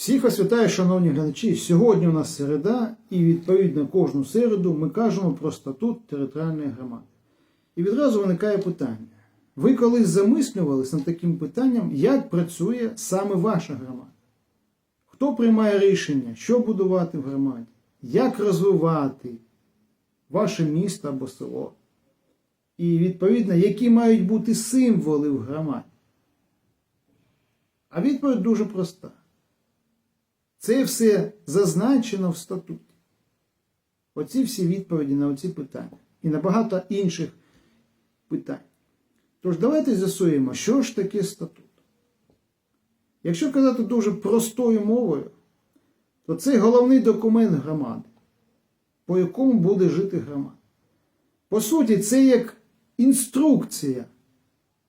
Всіх вас вітаю, шановні глядачі. Сьогодні у нас середа, і відповідно кожну середу ми кажемо про статут територіальної громади. І відразу виникає питання. Ви колись замислювалися над таким питанням, як працює саме ваша громада? Хто приймає рішення, що будувати в громаді, як розвивати ваше місто або село? І відповідно, які мають бути символи в громаді? А відповідь дуже проста. Це все зазначено в статуті. Оці всі відповіді на оці питання. І на багато інших питань. Тож давайте з'ясуємо, що ж таке статут. Якщо казати дуже простою мовою, то це головний документ громади, по якому буде жити громада. По суті, це як інструкція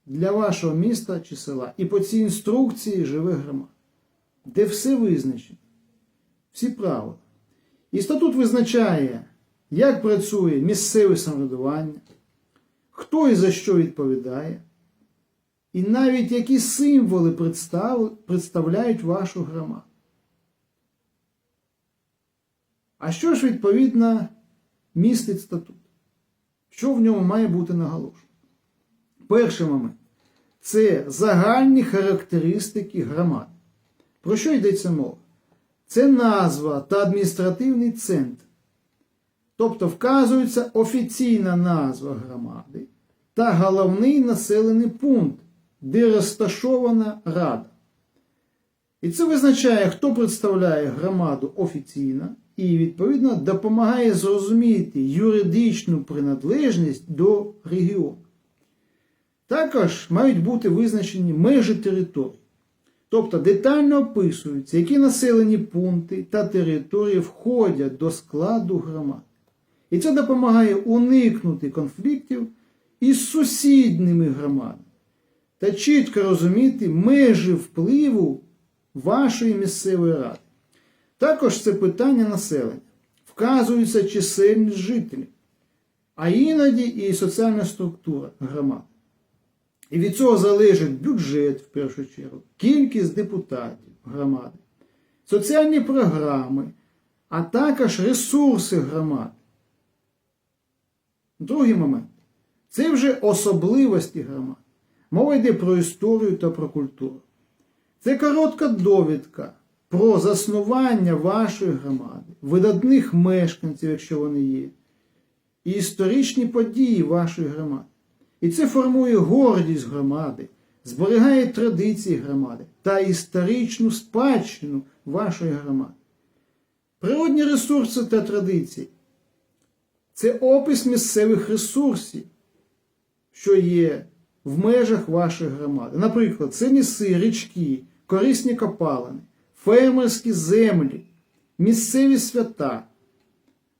для вашого міста чи села. І по цій інструкції живе громада, де все визначено, всі правила. І статут визначає, як працює місцеве самоврядування, хто і за що відповідає, і навіть які символи представ- представляють вашу громаду. А що ж, відповідно, містить статут? Що в ньому має бути наголошено? Перший момент це загальні характеристики громади. Про що йдеться мова? Це назва та адміністративний центр. Тобто вказується офіційна назва громади та головний населений пункт, де розташована рада. І це визначає, хто представляє громаду офіційно і, відповідно, допомагає зрозуміти юридичну приналежність до регіону. Також мають бути визначені межі території. Тобто детально описуються, які населені пункти та території входять до складу громад. І це допомагає уникнути конфліктів із сусідніми громадами та чітко розуміти межі впливу вашої місцевої ради. Також це питання населення. Вказується чисельність жителів, а іноді і соціальна структура громад. І від цього залежить бюджет в першу чергу, кількість депутатів громади, соціальні програми, а також ресурси громади. Другий момент це вже особливості громад. Мова йде про історію та про культуру. Це коротка довідка про заснування вашої громади, видатних мешканців, якщо вони є, і історичні події вашої громади. І це формує гордість громади, зберігає традиції громади та історичну спадщину вашої громади. Природні ресурси та традиції це опис місцевих ресурсів, що є в межах вашої громади. Наприклад, це ліси, річки, корисні копалини, фермерські землі, місцеві свята,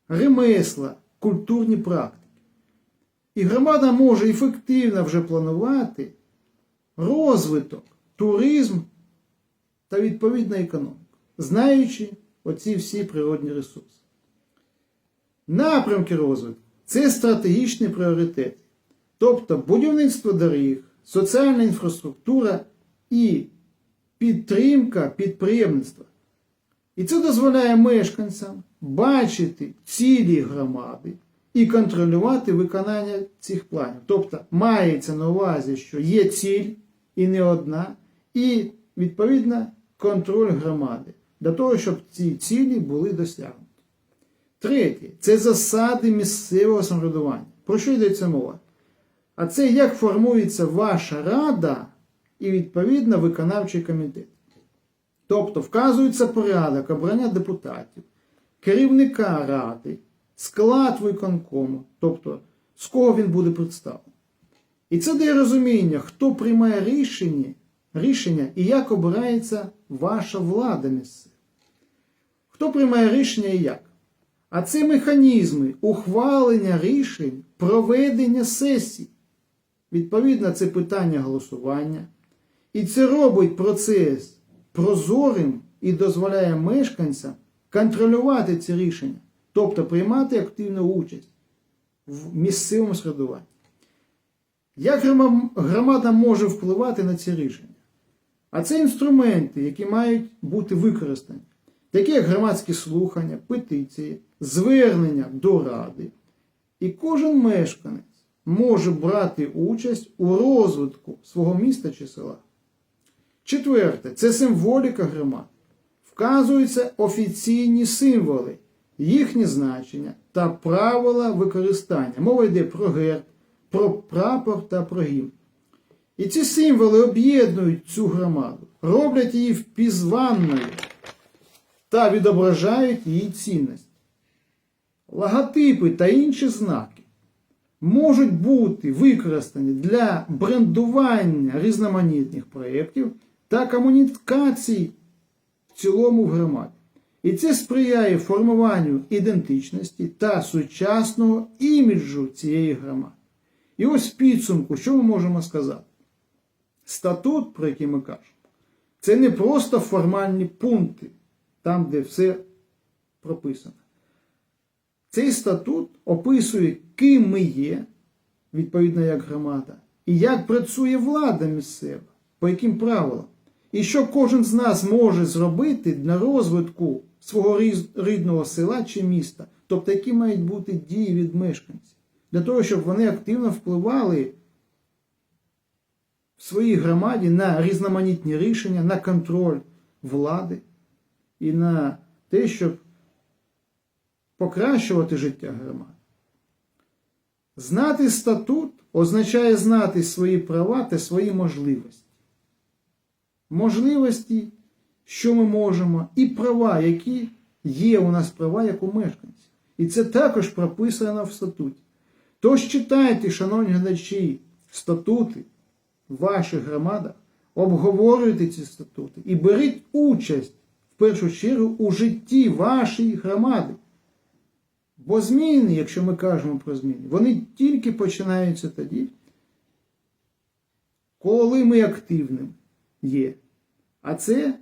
ремесла, культурні практики. І громада може ефективно вже планувати розвиток, туризм та відповідну економіку, знаючи оці всі природні ресурси. Напрямки розвитку це стратегічні пріоритети, тобто будівництво доріг, соціальна інфраструктура і підтримка підприємництва. І це дозволяє мешканцям бачити цілі громади і контролювати виконання цих планів. Тобто мається на увазі, що є ціль і не одна, і відповідно контроль громади для того, щоб ці цілі були досягнуті. Третє це засади місцевого самоврядування. Про що йдеться мова? А це як формується ваша рада і відповідно виконавчий комітет. Тобто вказується порядок обрання депутатів, керівника ради, склад виконкому, тобто з кого він буде представлений. І це дає розуміння, хто приймає рішення, рішення і як обирається ваша влада місцева. Хто приймає рішення і як? А це механізми ухвалення рішень, проведення сесій. Відповідно, це питання голосування. І це робить процес прозорим і дозволяє мешканцям контролювати ці рішення, тобто приймати активну участь в місцевому середуванні. Як громада може впливати на ці рішення? А це інструменти, які мають бути використані, такі як громадські слухання, петиції, звернення до ради. І кожен мешканець може брати участь у розвитку свого міста чи села. Четверте це символіка громад. Вказуються офіційні символи, їхні значення та правила використання. Мова йде про герб, про прапор та про гімн. І ці символи об'єднують цю громаду, роблять її впізванною та відображають її цінність. Логотипи та інші знаки можуть бути використані для брендування різноманітних проєктів та комунікацій в цілому в громаді. І це сприяє формуванню ідентичності та сучасного іміджу цієї громади. І ось підсумку, що ми можемо сказати? Статут, про який ми кажемо, це не просто формальні пункти, там, де все прописано. Цей статут описує, ким ми є, відповідно як громада, і як працює влада місцева, по яким правилам. І що кожен з нас може зробити для розвитку свого рідного села чи міста, тобто які мають бути дії від мешканців, для того, щоб вони активно впливали в своїй громаді на різноманітні рішення, на контроль влади і на те, щоб покращувати життя громади. Знати статут означає знати свої права та свої можливості. Можливості, що ми можемо, і права, які є у нас права як у мешканців. І це також прописано в статуті. Тож читайте, шановні глядачі, статути в ваших громадах, обговорюйте ці статути і беріть участь в першу чергу у житті вашої громади. Бо зміни, якщо ми кажемо про зміни, вони тільки починаються тоді, коли ми активним є. А це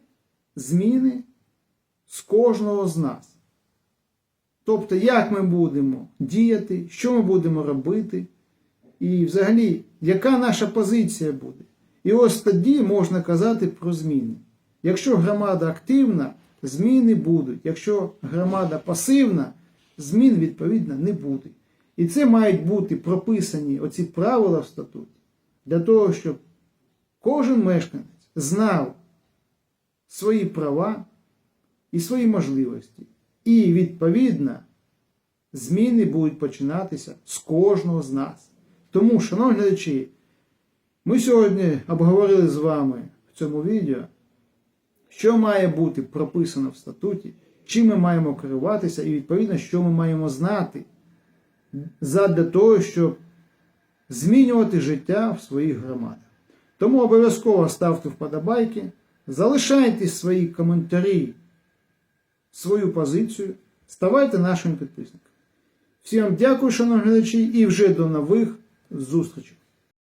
зміни з кожного з нас. Тобто, як ми будемо діяти, що ми будемо робити, і взагалі, яка наша позиція буде. І ось тоді можна казати про зміни. Якщо громада активна, зміни будуть. Якщо громада пасивна, змін відповідно не буде. І це мають бути прописані оці правила в статуті для того, щоб кожен мешканець знав свої права і свої можливості. І, відповідно, зміни будуть починатися з кожного з нас. Тому, шановні глядачі, ми сьогодні обговорили з вами в цьому відео, що має бути прописано в статуті, чим ми маємо керуватися, і відповідно, що ми маємо знати задля того, щоб змінювати життя в своїх громадах. Тому обов'язково ставте вподобайки, залишайте свої коментарі, свою позицію, ставайте нашим підписником. Всім вам дякую, шановні глядачі, і вже до нових зустрічей.